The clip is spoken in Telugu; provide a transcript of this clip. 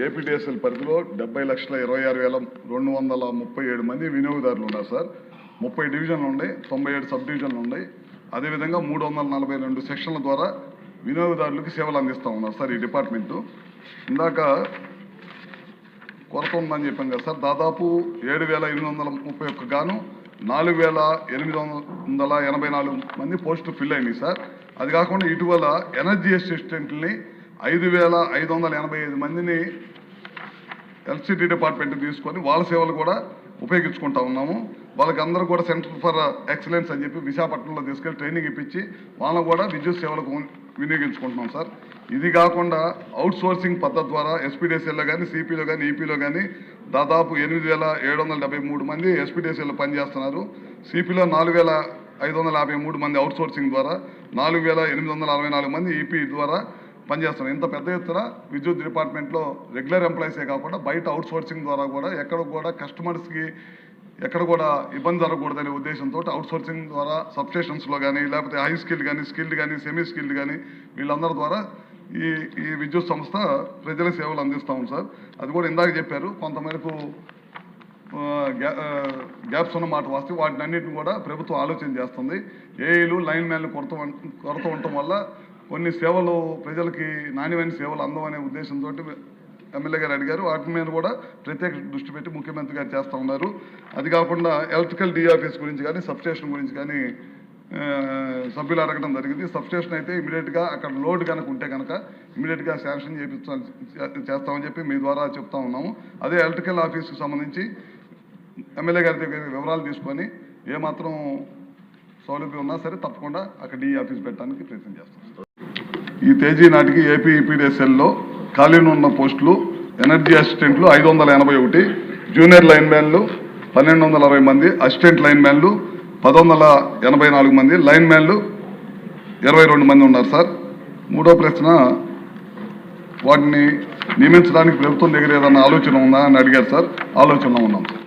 ఏపీటీఎస్ఎల్ పరిధిలో డెబ్బై లక్షల ఇరవై ఆరు వేల రెండు వందల ముప్పై ఏడు మంది వినియోగదారులు ఉన్నారు సార్. ముప్పై డివిజన్లు ఉన్నాయి తొంభై ఏడు సబ్ డివిజన్లు ఉన్నాయి. అదేవిధంగా మూడు వందల నలభై రెండు సెక్షన్ల ద్వారా వినియోగదారులకు సేవలు అందిస్తూ ఉన్నారు సార్ ఈ డిపార్ట్మెంటు. ఇందాక కొరత ఉందని చెప్పాం కదా సార్. దాదాపు ఏడు వేల ఎనిమిది వందల ముప్పై ఒక్క గాను నాలుగు వేల ఎనిమిది వందల ఎనభై నాలుగు మంది పోస్టులు ఫిల్ అయినాయి సార్. అది కాకుండా ఇటీవల ఎనర్జీ అసిస్టెంట్ని ఐదు వేల ఐదు వందల ఎనభై ఐదు మందిని ఎలక్ట్రిసిటీ డిపార్ట్మెంట్ తీసుకొని వాళ్ళ సేవలు కూడా ఉపయోగించుకుంటా ఉన్నాము. వాళ్ళకందరూ కూడా సెంటర్ ఫర్ ఎక్సలెన్స్ అని చెప్పి విశాఖపట్నంలో తీసుకెళ్ళి ట్రైనింగ్ ఇప్పించి వాళ్ళని కూడా విద్యుత్ సేవలకు వినియోగించుకుంటున్నాం సార్. ఇది కాకుండా అవుట్ సోర్సింగ్ పద్ధతి ద్వారా ఎస్పీడీసీలో కానీ సిపిలో కానీ ఈపీలో కానీ దాదాపు ఎనిమిది వేల ఏడు వందల డెబ్బై మూడు మంది ఎస్పీడీసీలో పనిచేస్తున్నారు. సిపిలో నాలుగు వేల ఐదు వందల యాభై మూడు మంది అవుట్ సోర్సింగ్ ద్వారా నాలుగు వేల ఎనిమిది వందల అరవై నాలుగు మంది ఈపీ ద్వారా పనిచేస్తున్నాం. ఇంత పెద్ద ఎత్తున విద్యుత్ డిపార్ట్మెంట్లో రెగ్యులర్ ఎంప్లాయీసే కాకుండా బయట అవుట్ సోర్సింగ్ ద్వారా కూడా ఎక్కడ కూడా కస్టమర్స్కి ఎక్కడ కూడా ఇబ్బంది జరగకూడదనే ఉద్దేశంతో అవుట్ సోర్సింగ్ ద్వారా సబ్స్టేషన్స్లో కానీ లేకపోతే హై స్కిల్డ్ కానీ స్కిల్డ్ కానీ సెమీ స్కిల్డ్ కానీ వీళ్ళందరి ద్వారా ఈ ఈ విద్యుత్ సంస్థ ప్రజల సేవలు అందిస్తాం సార్. అది కూడా ఇందాక చెప్పారు. కొంతమేరకు గ్యా- గ్యాప్స్ ఉన్న మాట వస్తే వాటిని అన్నింటిని కూడా ప్రభుత్వం ఆలోచన చేస్తుంది. ఏఈలు లైన్ మ్యాన్లు కొరత కొరత ఉండటం వల్ల కొన్ని సేవలు ప్రజలకి నాణ్యమైన సేవలు అందమనే ఉద్దేశంతో ఎమ్మెల్యే గారు అడిగారు. వాటి మీద కూడా ప్రత్యేక దృష్టి పెట్టి ముఖ్యమంత్రి గారు చేస్తూ ఉన్నారు. అది కాకుండా ఎలక్ట్రికల్ డిఆఫీస్ గురించి కానీ సబ్స్టేషన్ గురించి కానీ సభ్యులు అడగడం జరిగింది. సబ్స్టేషన్ అయితే ఇమీడియట్గా అక్కడ లోడ్ కనుక ఉంటే కనుక ఇమీడియట్గా శాంక్షన్ చేయించాలి చేస్తామని చెప్పి మీ ద్వారా చెప్తా ఉన్నాము. అదే ఎలక్ట్రికల్ ఆఫీస్కి సంబంధించి ఎమ్మెల్యే గారి దగ్గర వివరాలు తీసుకొని ఏమాత్రం సౌలభ్యం ఉన్నా సరే తప్పకుండా అక్కడ ఈ ఆఫీస్ పెట్టడానికి ప్రయత్నం చేస్తాం. ఈ తేదీ నాటికి ఏపీఈపీడిఎస్ఎల్లో ఈపీడీఎస్ఎల్లో ఉన్న పోస్టులు ఎనర్జీ అసిస్టెంట్లు ఐదు వందల ఎనభై ఒకటి జూనియర్ లైన్ మ్యాన్లు పన్నెండు వందల అరవై మంది అసిస్టెంట్ లైన్ మ్యాన్లు పదొందల ఎనభై నాలుగు మంది లైన్ మ్యాన్లు ఇరవై రెండు మంది ఉన్నారు సార్. మూడో ప్రశ్న వాటిని నియమించడానికి ప్రభుత్వం దగ్గర ఏదైనా ఆలోచన ఉందా అని అడిగారు సార్. ఆలోచనలో ఉన్నాం. సార్